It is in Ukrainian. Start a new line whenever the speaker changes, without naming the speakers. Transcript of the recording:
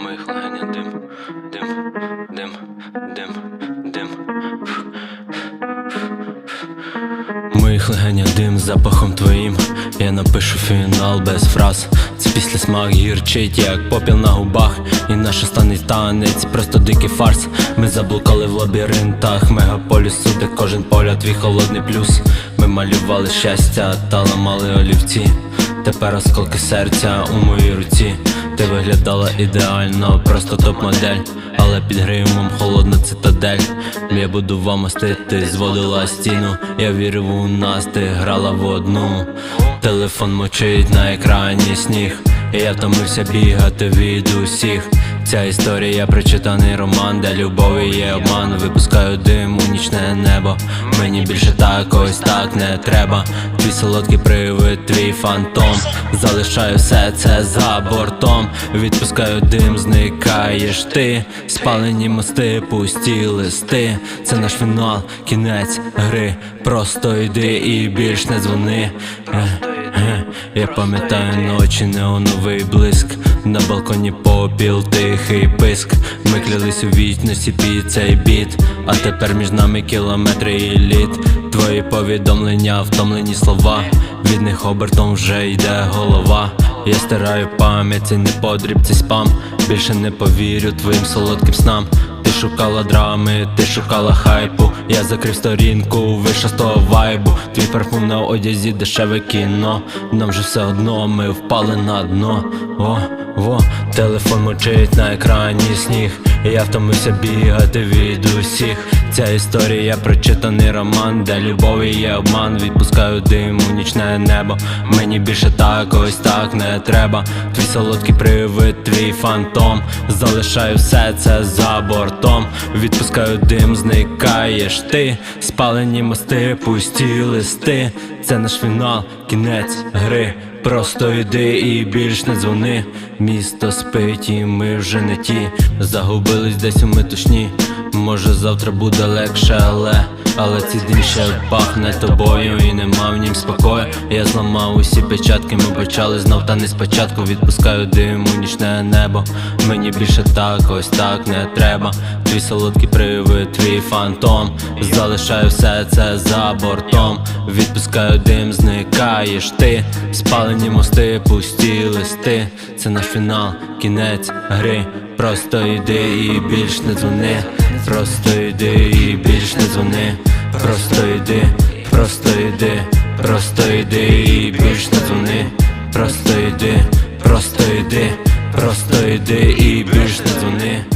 Моїх легень дим, дим, дим, дим, дим. Моїх легень дим запахом твоїм. Я напишу фінал без фраз. Це після смак гірчить, як попіл на губах. І наш останній танець, просто дикий фарс. Ми заблукали в лабіринтах мегаполісу, де кожен поля твій холодний плюс. Ми малювали щастя та ламали олівці. Тепер осколки серця у моїй руці. Ти виглядала ідеально, просто топ-модель. Але під гримом холодна цитадель. Я будував мости, ти зводила стіну. Я вірив у нас, ти грала в одну. Телефон мочить на екрані сніг. І я втомився бігати від усіх. Ця історія прочитаний роман, де любові є обман. Випускаю дим у нічне небо. Мені більше так, ось так не треба. Твій солодкий привид, твій фантом. Залишаю все це за бортом. Відпускаю дим, зникаєш ти. Спалені мости, пусті листи. Це наш фінал, кінець гри. Просто йди і більш не дзвони. Я пам'ятаю ночі, неоновий блиск. На балконі попіл, тихий писк. Ми клялись у вічності під цей біт. А тепер між нами кілометри і літ. Твої повідомлення, втомлені слова. Від них обертом вже йде голова. Я стираю пам'ять, це не подріб, це спам. Більше не повірю твоїм солодким снам. Ти шукала драми, ти шукала хайпу. Я закрив сторінку, вийшов з того вайбу. Твій парфум на одязі, дешеве кіно. Нам же все одно, ми впали на дно. О, во, телефон мочить на екрані сніг. Я втомився бігати від усіх. Ця історія прочитаний роман, де любові є обман. Відпускаю дим у нічне небо. Мені більше так, ось так не треба. Твій солодкий привид, твій фантом. Залишаю все це за бортом. Відпускаю дим, зникаєш ти. Спалені мости, пусті листи. Це наш фінал, кінець гри. Просто йди і більш не дзвони. Місто спить, і ми вже не ті. Загубились десь у метушні. Може завтра буде легше, але але цей день ще пахне тобою і нема в нім спокою. Я зламав усі печатки, ми почали знов, та не спочатку відпускаю дим у нічне небо. Мені більше так, ось так не треба. Твій солодкий привид, твій фантом. Залишаю все це за бортом. Відпускаю дим, зникаєш ти. Спалені мости, пусті листи. Це наш фінал, кінець гри. Просто йди і більш не дзвони. Просто йди і більш не дзвони. Просто йди, просто йди, просто йди і більш не дзвони. Просто йди, просто йди, просто йди і більш не